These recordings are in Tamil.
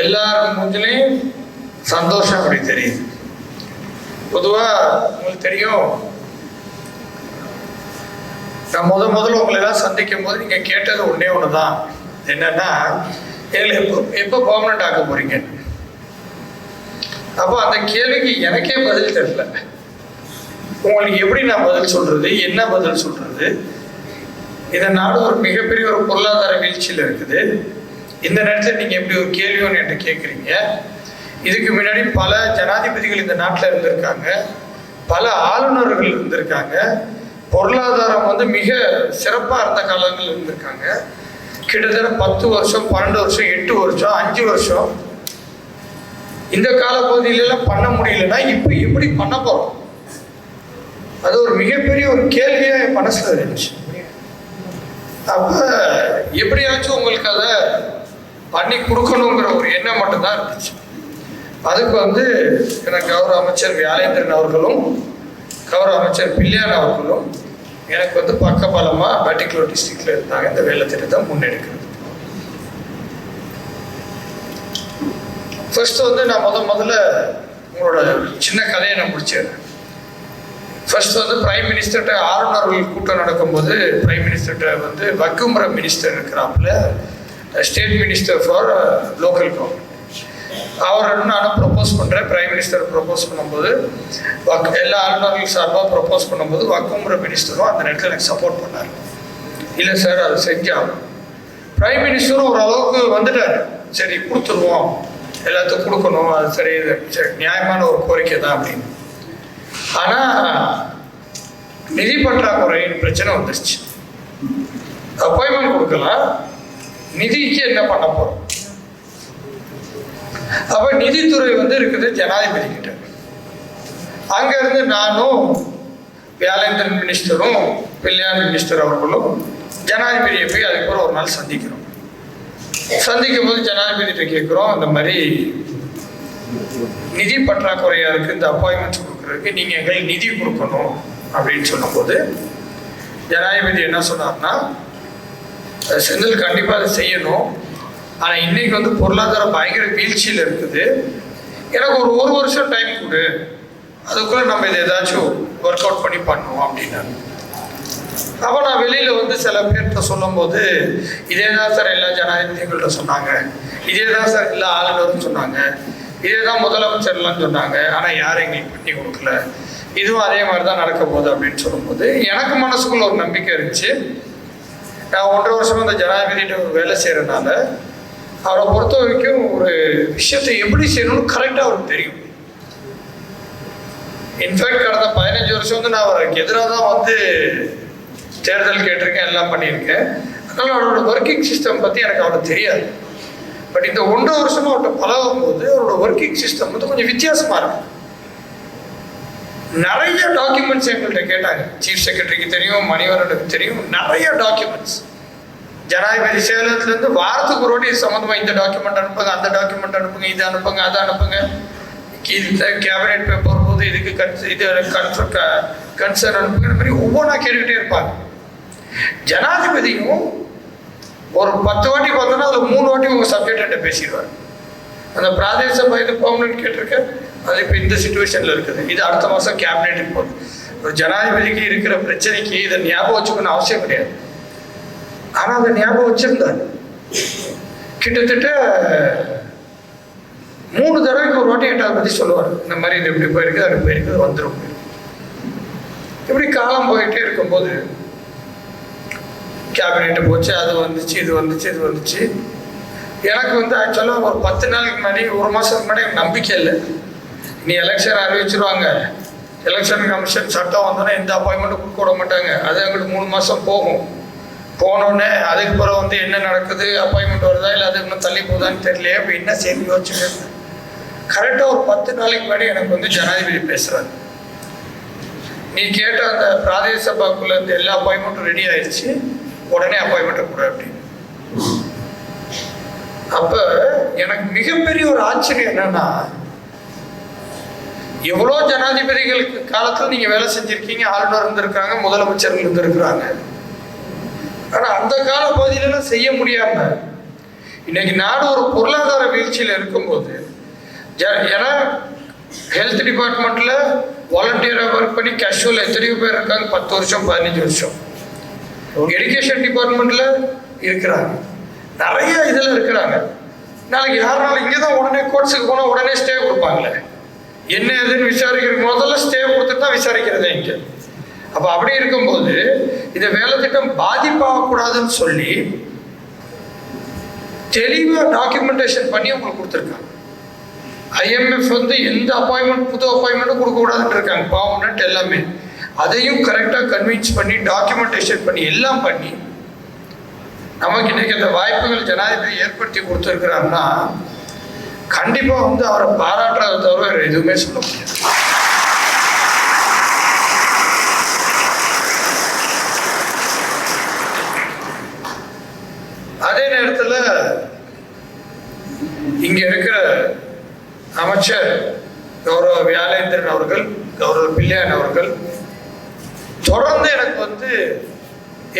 எல்லாரும் மூஞ்சிலையும் சந்தோஷம் அப்படி தெரியுது. பொதுவா உங்களுக்கு தெரியும். நான் முத முதல்ல உங்களை எல்லாம் சந்திக்கும் போது நீங்க கேட்டது ஒண்ணே ஒண்ணுதான். என்னன்னா எங்களை எப்போ எப்போ பர்மனண்ட் ஆக்க போறீங்க? அப்போ அந்த கேள்விக்கு எனக்கே பதில் தெரியல. உங்களுக்கு எப்படி நான் பதில் சொல்றது? என்ன பதில் சொல்றது? இதை நாடு ஒரு மிகப்பெரிய ஒரு பொருளாதார வீழ்ச்சியில் இருக்குது. இந்த நேரத்தில் நீங்க எப்படி ஒரு கேள்வி என்று என்கிட்ட கேட்குறீங்க இதுக்கு முன்னாடி பல ஜனாதிபதிகள் இந்த நாட்டில் இருந்திருக்காங்க. பல ஆளுநர்கள் இருந்திருக்காங்க. பொருளாதாரம் வந்து மிக சிறப்பாக இருந்த காலங்கள் இருந்திருக்காங்க. கிட்டத்தட்ட பத்து வருஷம் பன்னெண்டு வருஷம் எட்டு வருஷம் அஞ்சு வருஷம். இந்த காலப்பகுதியிலலாம் பண்ண முடியலன்னா இப்போ எப்படி பண்ண போகிறோம் அது ஒரு மிகப்பெரிய ஒரு கேள்வியாக என் மனசில் இருந்துச்சு. அப்போ எப்படியாச்சும் உங்களுக்கு அதை பண்ணி கொடுக்கணுங்கிற ஒரு எண்ணம் மட்டும்தான் இருந்துச்சு. அதுக்கு வந்து எனக்கு கௌரவ அமைச்சர் வியாலேந்திரன் அவர்களும் கௌரவ அமைச்சர் பில்லியான் அவர்களும் எனக்கு வந்து பக்கபலமா பர்டிகுலர் டிஸ்ட்ரிக்ட்ல இருந்தாங்க. இந்த வேலை திட்டத்தை முன்னெடுக்கிறது. ஃபர்ஸ்ட் வந்து நான் முத முதல்ல உங்களோட சின்ன கதையை நான் முடிச்சிடுறேன். ஃபர்ஸ்ட் வந்து பிரைம் மினிஸ்டர்கிட்ட ஆளுநர்கள் கூட்டம் நடக்கும்போது பிரைம் மினிஸ்டர்கிட்ட வந்து வக்கும்புற minister இருக்கிறாப்புல state minister for local government அவர் நான் ப்ரப்போஸ் பண்ணுறேன் பிரைம் மினிஸ்டர் ப்ரப்போஸ் பண்ணும்போது வக் எல்லா ஆளுநர்கள் சார்பாக ப்ரப்போஸ் பண்ணும்போது வக்குமுறை மினிஸ்டரும் அந்த நேரத்தில் எனக்கு சப்போர்ட் பண்ணார். இல்லை சார் அது செஞ்சாகும். பிரைம் மினிஸ்டரும் ஓரளவுக்கு வந்துட்டார். சரி கொடுத்துருவோம். எல்லாத்துக்கும் கொடுக்கணும். அது சரி இது சரி நியாயமான ஒரு கோரிக்கை தான் அப்படின்னு. ஆனால் நிதி பற்றாக்குறையின் பிரச்சனை வந்துருச்சு. அப்பாயின்மெண்ட் கொடுக்கலாம். நிதிக்கு என்ன பண்ண போறோம்? அப்ப நிதித்துறை வந்து இருக்குது ஜனாதிபதி கிட்ட. அங்க இருந்து நானும் வியாலேந்திரன் மினிஸ்டரும் கல்யாண் மினிஸ்டர் அவர்களும் ஜனாதிபதியை போய் அதுக்கப்புறம் ஒரு நாள் சந்திக்கிறோம். சந்திக்கும் போது ஜனாதிபதிகிட்ட கேட்குறோம் இந்த மாதிரி நிதி பற்றாக்குறையா இருக்கு இந்த அப்பாயின்மெண்ட்ஸ் கொடுக்குறதுக்கு நீங்க எங்களுக்கு நிதி கொடுக்கணும் அப்படின்னு சொல்லும்போது ஜனாதிபதி என்ன சொன்னார்னா செந்தில் கண்டிப்பாக அதை செய்யணும். ஆனால் இன்றைக்கி வந்து பொருளாதாரம் பயங்கர வீழ்ச்சியில் இருக்குது. எனக்கு ஒரு ஒரு வருஷம் டைம் கொடு. அதுக்குள்ளே நம்ம இதை ஏதாச்சும் ஒர்க் அவுட் பண்ணி பண்ணுவோம் அப்படின்னாரு. அப்போ நான் வெளியில் வந்து சில பேர்கிட்ட சொல்லும்போது இதே தான் சார் எல்லா ஜனாதிபதிகள்கிட்ட சொன்னாங்க. இதே தான் சார் எல்லா ஆளுநரும் சொன்னாங்க. இதே தான் முதலமைச்சர்லாம் சொன்னாங்க. ஆனால் யாரும் எங்களுக்கு பண்ணி கொடுக்கல. இதுவும் அதே மாதிரி தான் நடக்க போகுது அப்படின்னு சொல்லும்போது எனக்கு மனசுக்குள்ள ஒரு நம்பிக்கை இருந்துச்சு. நான் ஒன்றரை வருஷமாக இந்த ஜனாதிபதிகிட்ட வேலை செய்கிறதுனால அவரை பொறுத்த வரைக்கும் ஒரு விஷயத்தை எப்படி செய்யணும்னு கரெக்டாக அவருக்கு தெரியும். இன்ஃபேக்ட் கடந்த பதினஞ்சு வருஷம் வந்து நான் அவருக்கு எதிராக தான் வந்து தேர்தல் கேட்டிருக்கேன் எல்லாம் பண்ணியிருக்கேன். அதனால் அவரோட ஒர்க்கிங் சிஸ்டம் பற்றி எனக்கு அவருக்கு தெரியாது. பட் இந்த ஒன்றரை வருஷமாக அவர்கிட்ட பழகும் போது அவரோட ஒர்க்கிங் சிஸ்டம் வந்து கொஞ்சம் வித்தியாசமாக இருக்குது நிறைய டாக்குமெண்ட்ஸ் எங்கள்கிட்ட கேட்டாங்க சீஃப் செக்ரட்டரிக்கு தெரியும் மணிவரனுக்கு தெரியும் நிறைய டாக்குமெண்ட்ஸ் ஜனாதிபதி சேலத்துலேருந்து வாரத்துக்கு ஒரு வாட்டி சம்மந்தமாக இந்த டாக்குமெண்ட் அனுப்புங்க அந்த டாக்குமெண்ட் அனுப்புங்க இதை அனுப்புங்க அதை அனுப்புங்க. இது கேபினெட் பேப்பர் போது இதுக்கு கன்ஸ் இது கன்சர்ன் அனுப்புங்கிற மாதிரி ஒவ்வொன்றா கேட்டுக்கிட்டே இருப்பாங்க. ஜனாதிபதியும் ஒரு பத்து வாட்டி பார்த்தோன்னா அதில் மூணு வாட்டி உங்கள் சப்ஜெக்ட் பேசிடுவார். அந்த பிராதேச சபை இது பர்மனன்ட் கேட்டிருக்கேன் அது இப்போ இந்த சுச்சுவேஷனில் இருக்குது. இது அடுத்த மாதம் கேபினெட்டுக்கு போகுது ஜனாதிபதிக்கு இருக்கிற பிரச்சனைக்கு இதை ஞாபகம் வச்சுக்கணும்னு அவசியம் கிடையாது. ஆனால் அதை ஞாபகம் வச்சிருந்தார் கிட்டத்தட்ட மூணு தடவைக்கு ஒரு வாட்டி எட்டாவது அதை பற்றி சொல்லுவார். இந்த மாதிரி இது இப்படி போயிருக்கு அது போயிருக்கு வந்துடும் இப்படி காலம் போயிட்டே இருக்கும்போது கேபினெட்டு போச்சு அது வந்துச்சு இது வந்துச்சு இது வந்துச்சு. எனக்கு வந்து ஆக்சுவலாக ஒரு பத்து நாளைக்கு முன்னாடி ஒரு மாதத்துக்கு முன்னாடி எனக்கு நம்பிக்கை இல்லை. நீ எலெக்ஷன் அறிவிச்சிருவாங்க. எலெக்ஷன் கமிஷன் சட்டம் வந்தோடனே எந்த அப்பாயின்மெண்ட்டும் கொடுக்க விட மாட்டாங்க. அது எங்களுக்கு மூணு மாதம் போகும். போனோடனே அதுக்கு பிறகு வந்து என்ன நடக்குது? அப்பாயின்மெண்ட் வருதா? இல்லை அது இன்னும் தள்ளி போகுதான்னு தெரியலையே. அப்போ என்ன சேர்ந்து யோசிச்சுட்டு கரெக்டாக ஒரு பத்து நாளைக்கு முன்னாடி எனக்கு வந்து ஜனாதிபதி பேசுகிறாரு நீ கேட்ட அந்த பிராதேச சபாக்குள்ள இருந்து எல்லா அப்பாயின்மெண்ட்டும் ரெடி ஆயிடுச்சு உடனே அப்பாயின்மெண்ட்டை கொடு அப்படின்னு. அப்போ எனக்கு மிகப்பெரிய ஒரு ஆச்சரியம் என்னன்னா எவ்வளோ ஜனாதிபதிகளுக்கு காலத்துல நீங்க வேலை செஞ்சிருக்கீங்க? ஆளுநர் இருந்திருக்காங்க முதலமைச்சர்கள் இருந்திருக்கிறாங்க. ஆனா அந்த கால பகுதியிலலாம் செய்ய முடியாம இன்னைக்கு நாடு ஒரு பொருளாதார வீழ்ச்சியில் இருக்கும்போது ஜ- ஏன்னா ஹெல்த் டிபார்ட்மெண்ட்ல வாலண்டியராக ஒர்க் பண்ணி கேஷுவல் எத்தனையோ பேர் இருக்காங்க பத்து வருஷம் பதினஞ்சு வருஷம். எஜுகேஷன் டிபார்ட்மெண்ட்ல இருக்கிறாங்க. நிறைய இதில் இருக்கிறாங்க. நாளைக்கு யாருனாலும் இங்கே தான் உடனே கோர்ட்ஸுக்கு போனால் உடனே ஸ்டே கொடுப்பாங்களே. என்ன ஏதுன்னு விசாரிக்கிறது முதல்ல ஸ்டே கொடுத்துட்டு தான் விசாரிக்கிறதே இங்கே. அப்போ அப்படி இருக்கும்போது இந்த வேலை திட்டம் பாதிப்பாகக்கூடாதுன்னு சொல்லி தெளிவாக டாக்குமெண்டேஷன் பண்ணி உங்களுக்கு கொடுத்துருக்காங்க. ஐஎம்எஃப் வந்து எந்த அப்பாயின்மெண்ட் புது அப்பாயின்மெண்ட்டும் கொடுக்கக்கூடாதுன்னு இருக்காங்க. பர்மனெண்ட் எல்லாமே. அதையும் கரெக்டாக கன்வின்ஸ் பண்ணி டாக்குமெண்டேஷன் பண்ணி எல்லாம் பண்ணி நமக்கு இன்னைக்கு அந்த வாய்ப்புகள் ஜனாதிபதி ஏற்படுத்தி கொடுத்துருக்கிறாருன்னா கண்டிப்பாக வந்து அவரை பாராட்டுறத தவிர வேறு எதுவுமே சொல்ல முடியாது. அதே நேரத்தில் இங்க இருக்கிற அமைச்சர் கௌரவ வியாலேந்திரன் அவர்கள் கௌரவ பிள்ளையான் அவர்கள் தொடர்ந்து எனக்கு வந்து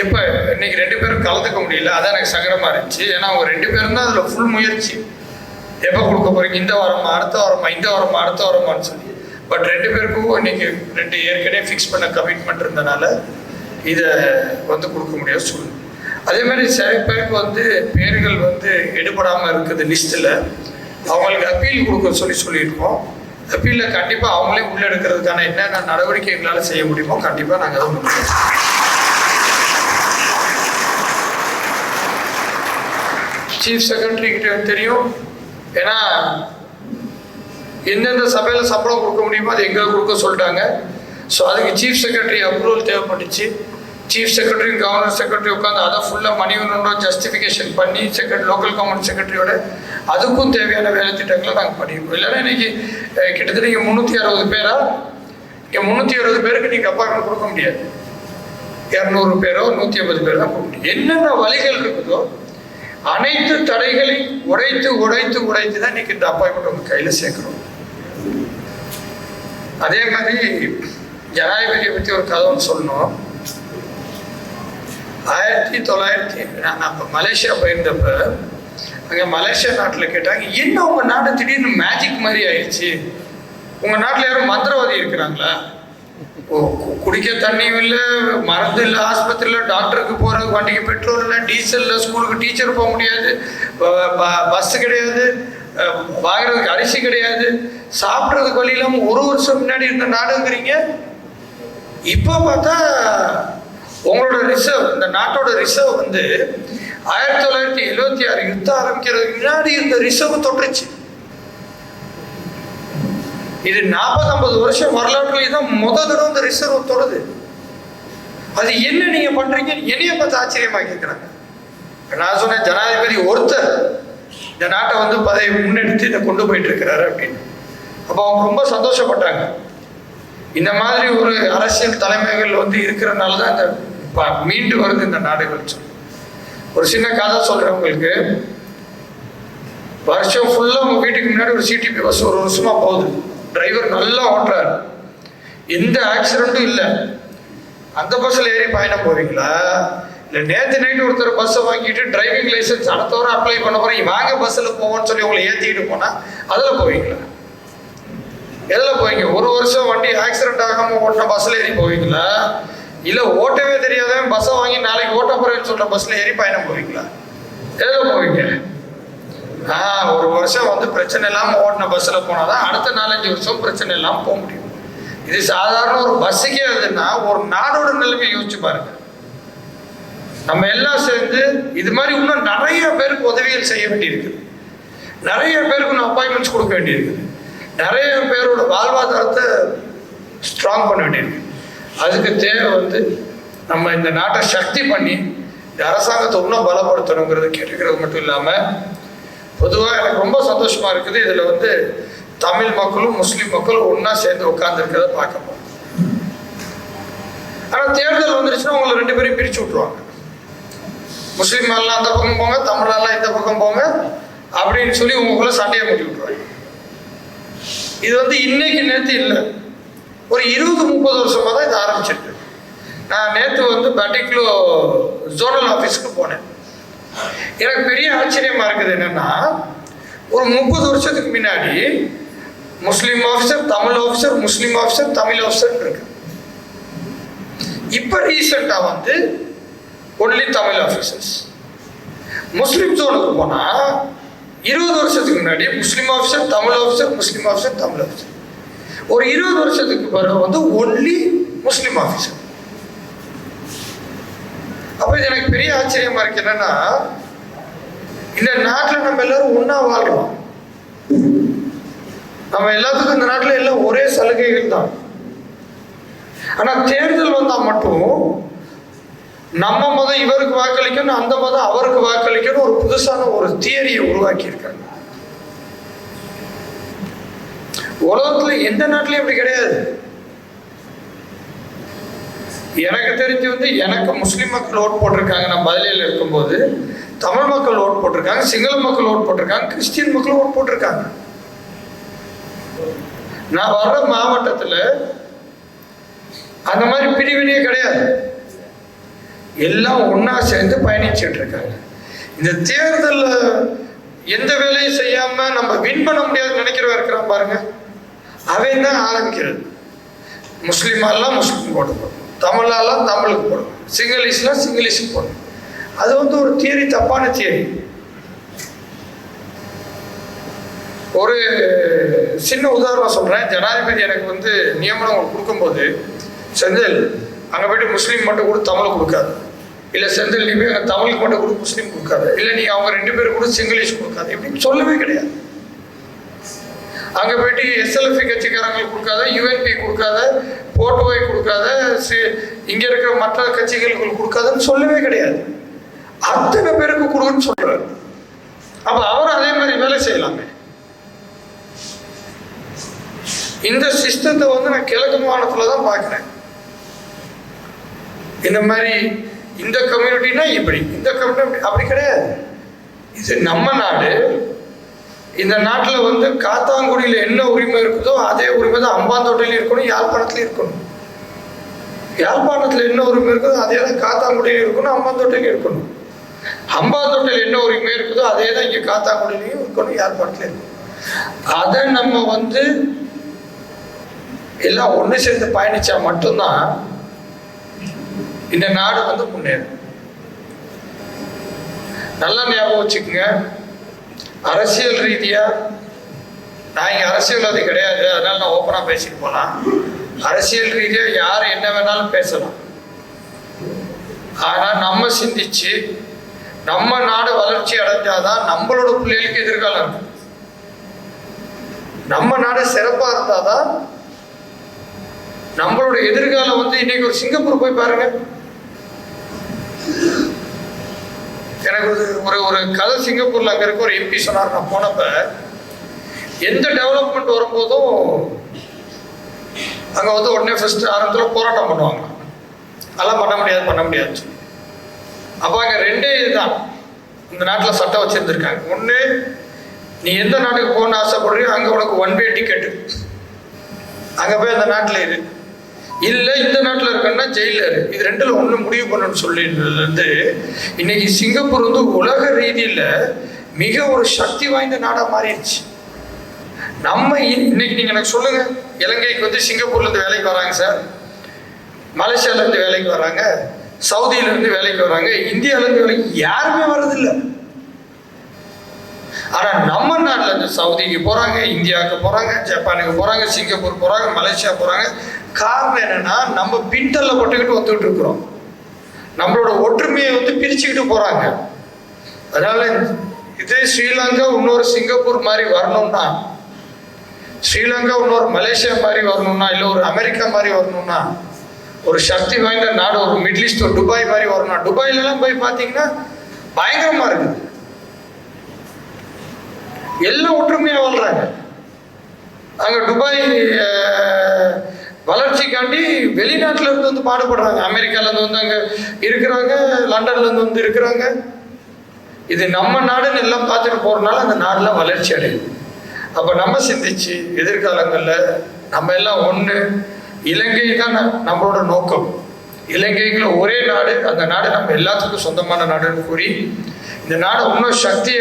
இப்போ இன்னைக்கு ரெண்டு பேரும் கலந்துக்க முடியல. அதான் எனக்கு சங்கடமா இருந்துச்சு. ஏன்னா அவங்க ரெண்டு பேரும் தான் அதில் ஃபுல் முயற்சி. எப்போ கொடுக்க போறீங்க? இந்த வாரமா அடுத்த வாரமா இந்த வாரமா அடுத்த வாரமான்னு சொல்லி. பட் ரெண்டு பேருக்கும் இன்னைக்கு ரெண்டு ஏற்கனவே ஃபிக்ஸ் பண்ண கமிட்மெண்ட் இருந்தனால இதை வந்து கொடுக்க முடியாத சூழ்நிலை அதே மாதிரி சில பேருக்கு வந்து பேர்கள் வந்து எடுபடாமல் இருக்குது லிஸ்ட்டில் அவங்களுக்கு அப்பீல் கொடுக்க சொல்லி சொல்லியிருக்கோம். அப்பீலில் கண்டிப்பாக அவங்களே உள்ளெடுக்கிறதுக்கான என்னென்ன நடவடிக்கைகளால் செய்ய முடியுமோ கண்டிப்பாக நாங்கள் அதை முடியும் சீஃப் செக்ரட்டரி கிட்ட தெரியும். ஏன்னா எந்தெந்த சபையில் சம்பளம் கொடுக்க முடியுமோ அது எங்கே கொடுக்க சொல்லிட்டாங்க. ஸோ அதுக்கு சீஃப் செக்ரட்டரி அப்ரூவல் தேவைப்பட்டுச்சு. சீஃப் செக்ரட்டரி கவர்னர் செக்ரட்டரி உட்காந்து அதை ஃபுல்லாக மணி ஒன்றோட ஜஸ்டிஃபிகேஷன் பண்ணி செக்ரட் லோக்கல் கவர்மெண்ட் செக்ரட்டரியோட அதுக்கும் தேவையான வேலை திட்டங்களை நாங்கள் பண்ணியிருக்கோம். இல்லைன்னா இன்னைக்கு கிட்டத்தட்ட இங்கே முந்நூற்றி அறுபது பேரா? இங்கே முந்நூற்றி அறுபது பேருக்கு நீங்கள் அப்பாயின்மெண்ட் கொடுக்க முடியாது. இரநூறு பேரோ நூற்றி ஐம்பது பேர் தான் கொடுக்க முடியும். என்னென்ன வழிகள் இருக்குதோ அனைத்து தடைகளையும் உடைத்து உடைத்து உடைத்து தான் இன்னைக்கு இந்த அப்பாயின்மெண்ட் உங்கள் கையில் சேர்க்குறோம். அதே மாதிரி ஜனாதிபதியை பற்றி ஒரு கதை ஒன்று சொல்லணும். ஆயிரத்தி தொள்ளாயிரத்தி நான் அப்போ மலேசியா போயிருந்தப்ப அங்கே மலேசியா நாட்டில் கேட்டாங்க என்ன உங்கள் நாடு திடீர்னு மேஜிக் மாதிரி ஆயிடுச்சு? உங்கள் நாட்டில் யாரும் மந்திரவாதி இருக்கிறாங்களா? குடிக்க தண்ணியும் இல்லை மருந்து இல்லை ஆஸ்பத்திரியில் டாக்டருக்கு போகிறது வண்டிக்கு பெட்ரோல் இல்லை டீசல் இல்லை ஸ்கூலுக்கு டீச்சர் போக முடியாது. பஸ் கிடையாது. வாங்குறதுக்கு அரிசி கிடையாது. சாப்பிட்றதுக்கு வழி இல்லாமல் ஒரு வருஷம் முன்னாடி இருந்த நாடுங்கிறீங்க. இப்போ பார்த்தா உங்களோட ரிசர்வ் இந்த நாட்டோட ரிசர்வ் வந்து ஆயிரத்தி தொள்ளாயிரத்தி எழுபத்தி ஆறு யுத்தம் ஆரம்பிக்கிறதுக்கு முன்னாடி இருந்த ரிசர்வ் தொட்டுருச்சு இது நாற்பது ஐம்பது வருஷம் வரலாற்றுல தான் முத தடவை இந்த ரிசர்வ் தொடுது. அது என்ன நீங்க பண்றீங்க? என்னைய பார்த்து ஆச்சரியமா கேட்கிறாங்க நான் சொன்னேன் ஜனாதிபதி ஒருத்தர் இந்த நாட்டை வந்து பதவி முன்னெடுத்து இதை கொண்டு போயிட்டு இருக்கிறாரு அப்படின்னு. அப்போ அவங்க ரொம்ப சந்தோஷப்பட்டாங்க. இந்த மாதிரி ஒரு அரசியல் தலைமைகள் வந்து இருக்கிறனால தான் இந்த மீண்டு வருது இந்த நாடுகள். சொல்லி ஒரு சின்ன கதை சொல்கிறவங்களுக்கு உங்களுக்கு. வருஷம் ஃபுல்லாக உங்கள் வீட்டுக்கு முன்னாடி ஒரு சிடிபி பஸ் ஒரு வருஷமாக போகுது. டிரைவர் நல்லா ஓட்டுறாரு. எந்த ஆக்சிடெண்ட்டும் இல்லை. அந்த பஸ்ஸில் ஏறி பயணம் போவீங்களா இல்லை நேற்று நைட்டு ஒருத்தர் பஸ்ஸை வாங்கிட்டு டிரைவிங் லைசன்ஸ் அடுத்த வாரம் அப்ளை பண்ண போகிறேன் வாங்க பஸ்ஸில் போவோம்னு சொல்லி உங்களை ஏற்றிக்கிட்டு போனால் அதில் போவீங்களா? எதில் போவீங்க? ஒரு வருஷம் வண்டி ஆக்சிடென்ட் ஆகாமல் ஓட்டின பஸ்ஸில் ஏறி போவீங்களா? இல்லை ஓட்டவே தெரியாதவன் பஸ்ஸை வாங்கி நாளைக்கு ஓட்ட போகிறேன்னு சொல்கிற பஸ்ஸில் ஏறி பயணம் போவீங்களா? எதில் போவீங்க? ஒரு வருஷம் வந்து பிரச்சனை இல்லாமல் ஓட்டின பஸ்ஸில் போனால் தான் அடுத்த நாலஞ்சு வருஷம் பிரச்சனை இல்லாமல் போக முடியும். இது சாதாரண ஒரு பஸ்ஸுக்கே அதுன்னா ஒரு நாடோட நிலைமை யோசிச்சு பாருங்க. நம்ம எல்லாம் சேர்ந்து இது மாதிரி இன்னும் நிறைய பேருக்கு உதவிகள் செய்ய வேண்டியிருக்குது நிறைய பேருக்கு இன்னும் அப்பாயின்மெண்ட்ஸ் கொடுக்க வேண்டியிருக்கு. நிறைய பேரோட வாழ்வாதாரத்தை ஸ்ட்ராங் பண்ண வேண்டியிருக்கு. அதுக்கு தேவை வந்து நம்ம இந்த நாட்டை சக்தி பண்ணி இந்த அரசாங்கத்தை இன்னும் பலப்படுத்தணுங்கிறது கேட்டுக்கிறது மட்டும் இல்லாமல் பொதுவாக எனக்கு ரொம்ப சந்தோஷமா இருக்குது. இதில் வந்து தமிழ் மக்களும் முஸ்லீம் மக்களும் ஒன்றா சேர்ந்து உட்கார்ந்துருக்கிறத பார்க்க போகிறோம் ஆனால் தேர்தல் வந்துருச்சுன்னா உங்களை ரெண்டு பேரையும் பிரித்து விட்ருவாங்க முஸ்லீம் எல்லாம் அந்த பக்கம் போங்க தமிழெல்லாம் இந்த பக்கம் போங்க அப்படின்னு சொல்லி உங்களுக்குள்ள சண்டையை மூட்டி விட்ருவாங்க இது வந்து இன்னைக்கு நேற்று இல்லை. ஒரு இருபது முப்பது வருஷமா தான் இது ஆரம்பிச்சிருக்கு. நான் நேற்று வந்து பர்டிகுலர் ஜோனல் ஆஃபீஸ்க்கு போனேன். எனக்கு பெரிய ஆச்சரியமாக இருக்குது என்னன்னா ஒரு முப்பது வருஷத்துக்கு முன்னாடி Muslim officer Tamil officer Muslim officer Tamil officer இருக்கு. இப்போ ரீசெண்டாக வந்து ஒன்லி தமிழ் ஆஃபீஸர்ஸ் முஸ்லீம் ஜோனுக்கு போனால் இருபது வருஷத்துக்கு முன்னாடி Muslim officer Tamil officer Muslim officer Tamil officer ஒரு இருபது வருஷத்துக்கு பிறகு வந்து ஒன்லி முஸ்லீம் ஆஃபீஸர் அப்போ இது எனக்கு பெரிய ஆச்சரியமா இருக்கு என்னன்னா இந்த நாட்டில் நம்ம எல்லாரும் ஒன்றா வாழ்றோம். நம்ம எல்லாத்துக்கும் இந்த நாட்டில் எல்லாம் ஒரே சலுகைகள் தான். ஆனால் தேர்தல் வந்தால் மட்டும் நம்ம மதம் இவருக்கு வாக்களிக்கணும் அந்த மதம் அவருக்கு வாக்களிக்கணும் ஒரு புதுசான ஒரு தியரியை உருவாக்கி இருக்காங்க உலகத்துல எந்த நாட்டிலையும் அப்படி கிடையாது. எனக்கு தெரிஞ்சு வந்து எனக்கு முஸ்லீம் மக்கள் ஓட் போட்டிருக்காங்க. நான் பதிலில் இருக்கும்போது தமிழ் மக்கள் ஓட் போட்டிருக்காங்க சிங்கள மக்கள் ஓட் போட்டிருக்காங்க கிறிஸ்டியன் மக்கள் ஓட் போட்டிருக்காங்க. நான் வர்ற மாவட்டத்தில் அந்த மாதிரி பிரிவினையே கிடையாது. எல்லாம் ஒன்றா சேர்ந்து பயணிச்சுட்டு இருக்காங்க. இந்த தேர்தலில் எந்த வேலையும் செய்யாமல் நம்ம வின் பண்ண முடியாதுன்னு நினைக்கிறவ இருக்கிறான் பாருங்க. அவன் தான் ஆரம்பிக்கிறது முஸ்லீமாலாம் முஸ்லீம் போடணும் தமிழெல்லாம் தமிழுக்கு போடணும். சிங்களீஷ்லாம் சிங்கிலீஷுக்கு போடணும். அது வந்து ஒரு தியரி தப்பான தியரி ஒரு சின்ன உதாரணம் சொல்கிறேன் ஜனாதிபதி எனக்கு வந்து நியமனம் கொடுக்கும்போது செந்தில் அங்கே போயிட்டு முஸ்லீம் மட்டும் கூட தமிழை கொடுக்காது. இல்லை செந்தில் நீ போய் அங்கே தமிழுக்கு மட்டும் கூட முஸ்லீம் கொடுக்காது. இல்லை நீ அவங்க ரெண்டு பேரும் கூட சிங்கிலீஷ் கொடுக்காது. இப்படின்னு சொல்லவே கிடையாது. அங்கே போயிட்டு எஸ்எல்எஃபி கட்சிக்காரங்களுக்கு கொடுக்காத யூஎன்பி கொடுக்காத போட்டோவை கொடுக்காத இங்கே இருக்கிற மற்ற கட்சிகளுக்கு கொடுக்காதுன்னு சொல்லவே கிடையாது. அத்தனை பேருக்கு கொடுக்குன்னு சொல்றாரு. அப்ப அவரும் அதே மாதிரி வேலை செய்யலாமே. இந்த சிஸ்டத்தை வந்து நான் கிழக்கு மாநிலத்தில் தான் பார்க்குறேன். இந்த மாதிரி இந்த கம்யூனிட்டினா இப்படி இந்த கம்யூனிட்டி அப்படி கிடையாது. இது நம்ம நாடு இந்த நாட்டில் வந்து காத்தாங்குடியில் என்ன உரிமை இருக்குதோ அதே உரிமை தான் அம்பாந்தோட்டையிலும் இருக்கணும் யாழ்ப்பாணத்துலையும் இருக்கணும். யாழ்ப்பாணத்தில் என்ன உரிமை இருக்குதோ அதே தான் காத்தாங்குடியிலும் இருக்கணும் அம்பாந்தோட்டையிலும் இருக்கணும். அம்பாந்தோட்டையில் என்ன உரிமை இருக்குதோ அதே தான் இங்கே காத்தாங்குடியிலையும் இருக்கணும் யாழ்ப்பாணத்துலையும் இருக்கணும். அதை நம்ம வந்து எல்லாம் ஒன்று சேர்ந்து பயணித்தா மட்டும்தான் இந்த நாடு வந்து முன்னேறும். நல்லா ஞாபகம் வச்சுக்கோங்க. அரசியல் ரீதியாக நான் இங்கே அரசியல்வாதி கிடையாது. அதனால நான் ஓப்பனாக பேசிட்டு போகலாம் அரசியல் ரீதியாக யார் என்ன வேணாலும் பேசலாம். ஆனால் நம்ம சிந்திச்சு நம்ம நாடு வளர்ச்சி அடைஞ்சாதான் நம்மளோட பிள்ளைகளுக்கு எதிர்காலம் இருக்கும். நம்ம நாடு சிறப்பாக இருந்தாதான் நம்மளோட எதிர்காலம் வந்து இன்னைக்கு ஒரு சிங்கப்பூர் போய் பாருங்க. எனக்கு ஒரு ஒரு கதை சிங்கப்பூர்ல அங்க இருக்க ஒரு எம்பி சொன்னார். நான் போனப்ப எந்த டெவலப்மெண்ட் வரும்போதும் அங்க வந்து உடனே ஃபர்ஸ்ட் ஆரம்பத்தில் போராட்டம் பண்ணுவாங்க. அதெல்லாம் பண்ண முடியாது பண்ண முடியாது அப்போ அங்கே ரெண்டே இதுதான். இந்த நாட்டில் சட்டம் வச்சுருந்துருக்காங்க. ஒன்று நீ எந்த நாட்டுக்கு போகணும்னு ஆசைப்படுறியோ அங்கே உனக்கு ஒன் வே டிக்கெட்டு அங்கே போய் அந்த நாட்டில் இரு. இல்லை இந்த நாட்டில் இருக்கன்னா ஜெயிலில் இரு. இது ரெண்டில் ஒன்று முடிவு பண்ணணும்னு சொல்லிட்டு இன்னைக்கு சிங்கப்பூர் வந்து உலக ரீதியில் மிக ஒரு சக்தி வாய்ந்த நாடாக மாறிடுச்சு. நம்ம இ- இன்னைக்கு நீங்கள் எனக்கு சொல்லுங்க. இலங்கைக்கு வந்து சிங்கப்பூர்லேருந்து வேலைக்கு வராங்க சார். மலேசியாவிலேருந்து வேலைக்கு வராங்க. சவுதியிலேருந்து வேலைக்கு வராங்க. இந்தியாவிலேருந்து வேலைக்கு யாருமே வர்றதில்லை. ஆனா நம்ம நாட்டில் இந்த சவுதிக்கு போறாங்க இந்தியாவுக்கு போறாங்க ஜப்பானுக்கு போறாங்க சிங்கப்பூர் போறாங்க மலேசியா போறாங்க. காரணம் என்னன்னா நம்ம பின்தல்ல போட்டுக்கிட்டு ஒத்துக்கிட்டு இருக்கிறோம். நம்மளோட ஒற்றுமையை வந்து பிரிச்சுக்கிட்டு போறாங்க. அதனால இதே ஸ்ரீலங்கா இன்னொரு சிங்கப்பூர் மாதிரி வரணும்னா ஸ்ரீலங்கா இன்னொரு மலேசியா மாதிரி வரணும்னா இல்லை ஒரு அமெரிக்கா மாதிரி வரணும்னா ஒரு சக்தி வாய்ந்த நாடு ஒரு மிடில் ஈஸ்ட் ஒரு துபாய் மாதிரி வரணும் துபாயிலலாம் போய் பார்த்தீங்கன்னா பயங்கரமா இருக்குது எல்லாம் ஒற்றுமையாக வாழ்றாங்க. அங்கே துபாய் வளர்ச்சிக்காண்டி வெளிநாட்டில் இருந்து வந்து பாடுபடுறாங்க. அமெரிக்கால இருந்து வந்து அங்கே இருக்கிறாங்க லண்டன்ல இருந்து வந்து இருக்கிறாங்க இது நம்ம நாடுன்னு எல்லாம் பார்த்துட்டு போறதுனால அந்த நாடுலாம் வளர்ச்சி அடையுது. அப்போ நம்ம சிந்திச்சு எதிர்காலங்களில் நம்ம எல்லாம் ஒன்று இலங்கை தான் நம்மளோட நோக்கம். இலங்கைங்கிற ஒரே நாடு அந்த நாடு நம்ம எல்லாத்துக்கும் சொந்தமான நாடுன்னு கூறி இந்த நாடு இன்னும் சக்தியா